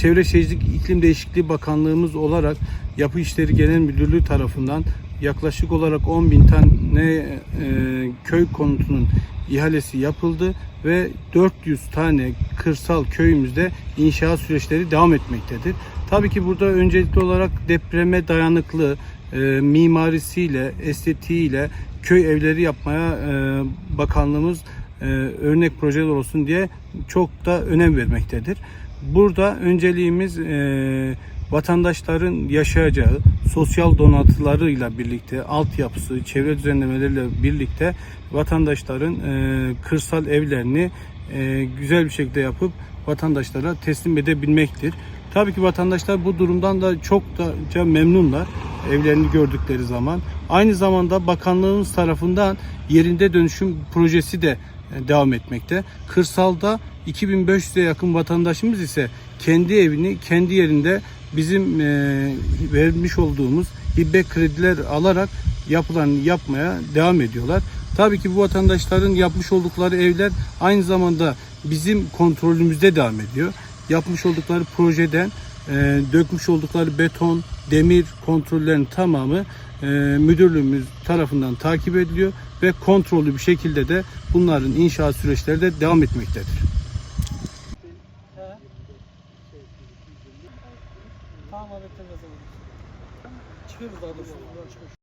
Çevre Şehircilik İklim Değişikliği Bakanlığımız olarak Yapı İşleri Genel Müdürlüğü tarafından yaklaşık olarak 10 bin tane e, köy konutunun ihalesi yapıldı ve 400 tane kırsal köyümüzde inşaat süreçleri devam etmektedir. Tabii ki burada öncelikli olarak depreme dayanıklı e, mimarisiyle, estetiğiyle köy evleri yapmaya e, bakanlığımız e, örnek projeler olsun diye çok da önem vermektedir. Burada önceliğimiz e, vatandaşların yaşayacağı sosyal donatılarıyla birlikte altyapısı, çevre düzenlemeleriyle birlikte vatandaşların e, kırsal evlerini e, güzel bir şekilde yapıp vatandaşlara teslim edebilmektir. Tabii ki vatandaşlar bu durumdan da çok da memnunlar evlerini gördükleri zaman. Aynı zamanda bakanlığımız tarafından yerinde dönüşüm projesi de devam etmekte. Kırsalda 2500'e yakın vatandaşımız ise kendi evini kendi yerinde bizim e, vermiş olduğumuz hibe krediler alarak yapılarını yapmaya devam ediyorlar. Tabii ki bu vatandaşların yapmış oldukları evler aynı zamanda bizim kontrolümüzde devam ediyor. Yapmış oldukları projeden e, dökmüş oldukları beton, demir kontrollerin tamamı e, müdürlüğümüz tarafından takip ediliyor ve kontrollü bir şekilde de bunların inşaat süreçleri de devam etmektedir. Tamam.